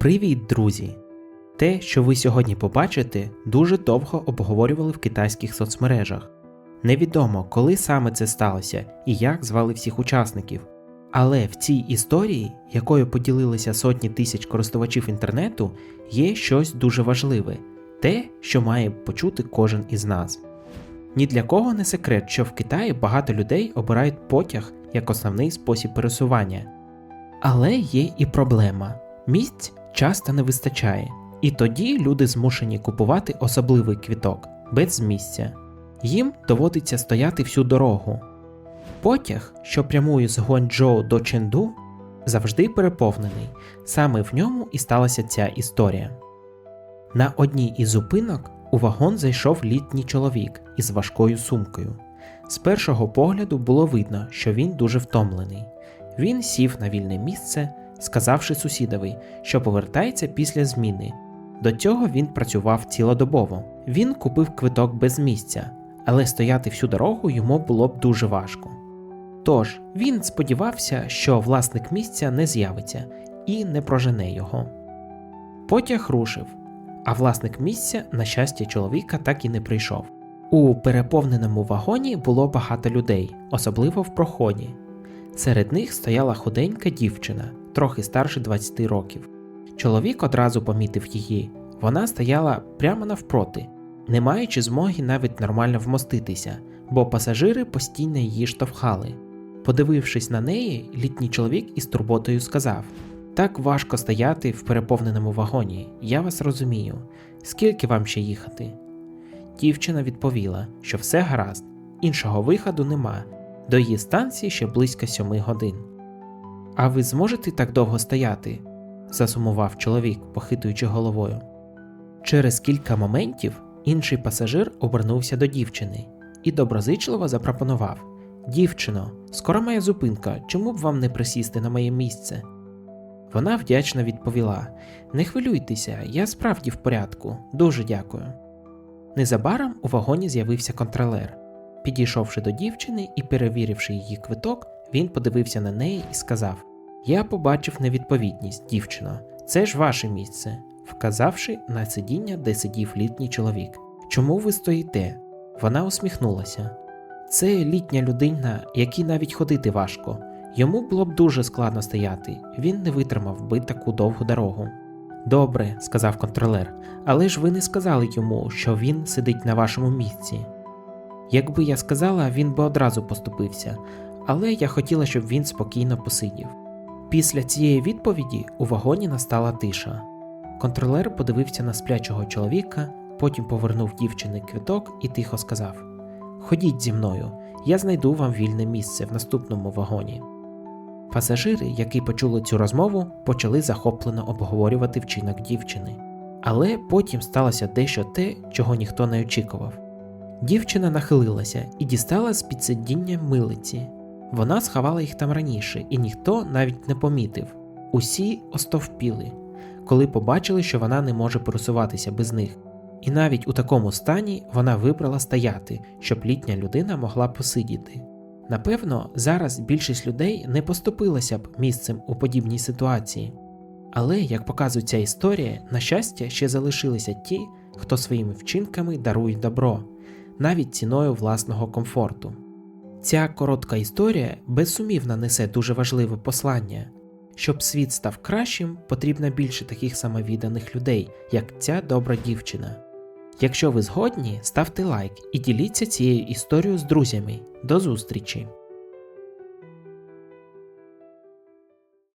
Привіт, друзі! Те, що ви сьогодні побачите, дуже довго обговорювали в китайських соцмережах. Невідомо, коли саме це сталося і як звали всіх учасників. Але в цій історії, якою поділилися сотні тисяч користувачів інтернету, є щось дуже важливе те, що має почути кожен із нас. Ні для кого не секрет, що в Китаї багато людей обирають потяг як основний спосіб пересування. Але є і проблема: місць часто не вистачає, і тоді люди змушені купувати особливий квіток без місця. Їм доводиться стояти всю дорогу. Потяг, що прямує з Гуанчжоу до Ченду, завжди переповнений. Саме в ньому і сталася ця історія. На одній із зупинок у вагон зайшов літній чоловік із важкою сумкою. З першого погляду було видно, що він дуже втомлений. Він сів на вільне місце, сказавши сусідові, що повертається після зміни. До цього він працював цілодобово. Він купив квиток без місця, але стояти всю дорогу йому було б дуже важко. Тож він сподівався, що власник місця не з'явиться і не прожене його. Потяг рушив, а власник місця, на щастя, чоловіка так і не прийшов. У переповненому вагоні було багато людей, особливо в проході. Серед них стояла худенька дівчина, трохи старше 20 років. Чоловік одразу помітив її. Вона стояла прямо навпроти, не маючи змоги навіть нормально вмоститися, бо пасажири постійно її штовхали. Подивившись на неї, літній чоловік із турботою сказав: Так важко стояти в переповненому вагоні, я вас розумію. Скільки вам ще їхати? Дівчина відповіла, що все гаразд, іншого виходу нема. До її станції ще близько сьоми годин. А ви зможете так довго стояти? засумував чоловік, похитуючи головою. Через кілька моментів інший пасажир обернувся до дівчини і доброзичливо запропонував: Дівчино, скоро моя зупинка, чому б вам не присісти на моє місце? Вона вдячно відповіла: Не хвилюйтеся, я справді в порядку, дуже дякую. Незабаром у вагоні з'явився контролер. Підійшовши до дівчини і перевіривши її квиток, він подивився на неї і сказав: Я побачив невідповідність, дівчино, це ж ваше місце, вказавши на сидіння, де сидів літній чоловік. Чому ви стоїте? Вона усміхнулася. Це літня людина, якій навіть ходити важко. Йому було б дуже складно стояти, він не витримав би таку довгу дорогу. Добре, сказав контролер, але ж ви не сказали йому, що він сидить на вашому місці. Якби я сказала, він би одразу поступився, але я хотіла, щоб він спокійно посидів. Після цієї відповіді у вагоні настала тиша. Контролер подивився на сплячого чоловіка, потім повернув дівчини квиток і тихо сказав: Ходіть зі мною, я знайду вам вільне місце в наступному вагоні. Пасажири, які почули цю розмову, почали захоплено обговорювати вчинок дівчини. Але потім сталося дещо те, чого ніхто не очікував. Дівчина нахилилася і дістала з під сидіння милиці. Вона сховала їх там раніше, і ніхто навіть не помітив. Усі остовпіли, коли побачили, що вона не може пересуватися без них. І навіть у такому стані вона вибрала стояти, щоб літня людина могла посидіти. Напевно, зараз більшість людей не поступилася б місцем у подібній ситуації. Але, як показує ця історія, на щастя, ще залишилися ті, хто своїми вчинками дарує добро, навіть ціною власного комфорту. Ця коротка історія безсумівно несе дуже важливе послання. Щоб світ став кращим, потрібно більше таких самовідданих людей, як ця добра дівчина. Якщо ви згодні, ставте лайк і діліться цією історією з друзями. До зустрічі!